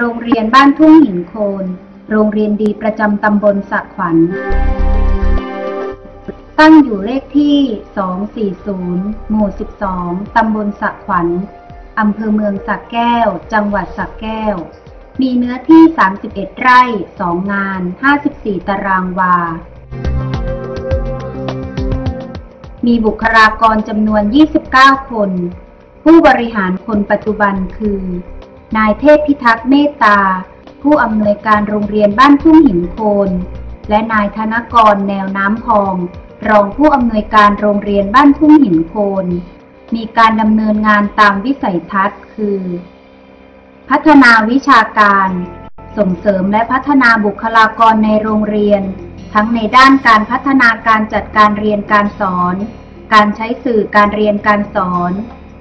โรงเรียนบ้านทุ่งหินโคน โรงเรียนดีประจำตำบลสักขวัญ ตั้งอยู่เลขที่ 240 หมู่ 12 ตำบลสักขวัญ อำเภอเมืองสักแก้ว จังหวัดสักแก้ว มีเนื้อที่ 31 ไร่ 2 งาน 54 ตารางวา มีบุคลากรจำนวน 29 คน ผู้บริหารคนปัจจุบันคือ นายเทพพิทักษ์เมตตา ผู้อำนวยการโรงเรียนบ้านทุ่งหินโคน และนายธนกรแนวน้ำพอง รองผู้อำนวยการโรงเรียนบ้านทุ่งหินโคน มีการดำเนินงานตามวิสัยทัศน์คือ พัฒนาวิชาการ ส่งเสริมและพัฒนาบุคลากรในโรงเรียน ทั้งในด้านการพัฒนาการจัดการเรียนการสอน การใช้สื่อการเรียนการสอน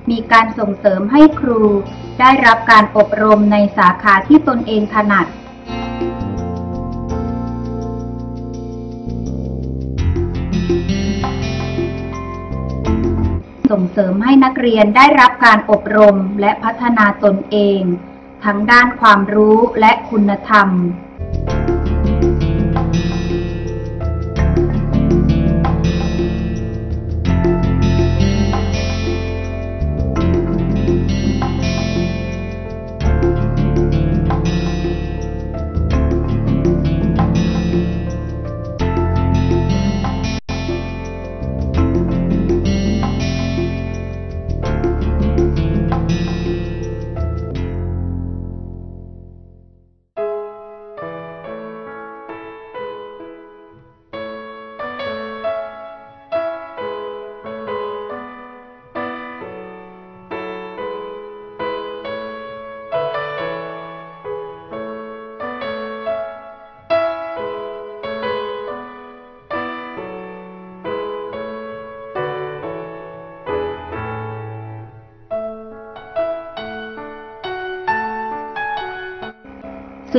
มีการส่งเสริมให้ครู ได้รับการอบรมในสาขาที่ตนเองถนัด ส่งเสริมให้นักเรียนได้รับการอบรมและพัฒนาตนเอง ทั้งด้านความรู้และคุณธรรม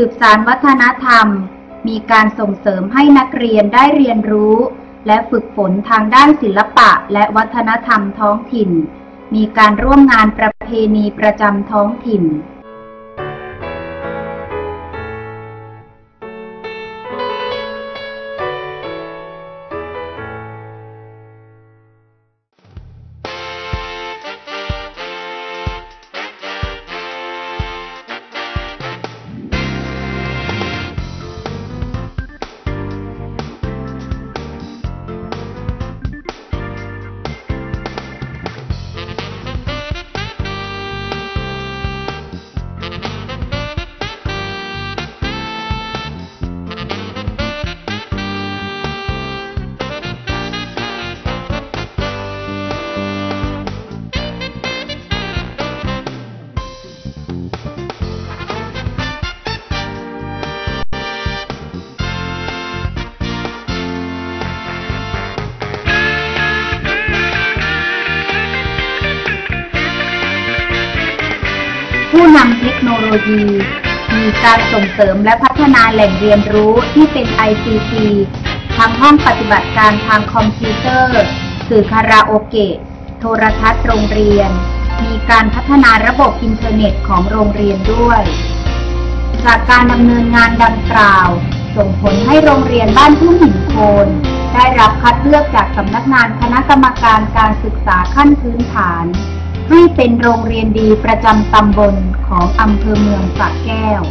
สืบสารวัฒนธรรม มีการส่งเสริมให้นักเรียนได้เรียนรู้ และฝึกฝนทางด้านศิลปะและวัฒนธรรมท้องถิ่น มีการร่วมงานประเพณีประจำท้องถิ่น ผู้นำเทคโนโลยี มีการส่งเสริมและพัฒนาแหล่งเรียนรู้ที่เป็น ICT ทั้งห้องปฏิบัติการทางคอมพิวเตอร์ สื่อคาราโอเกะ โทรทัศน์โรงเรียน มีการพัฒนาระบบอินเทอร์เน็ตของโรงเรียนด้วย จากการดำเนินงานดังกล่าว ส่งผลให้โรงเรียนบ้านทุ่งหินโคนได้รับคัดเลือกจากสำนักงานคณะกรรมการการศึกษาขั้นพื้นฐาน ให้เป็นโรงเรียนดีประจำตำบลของอำเภอเมืองสระแก้ว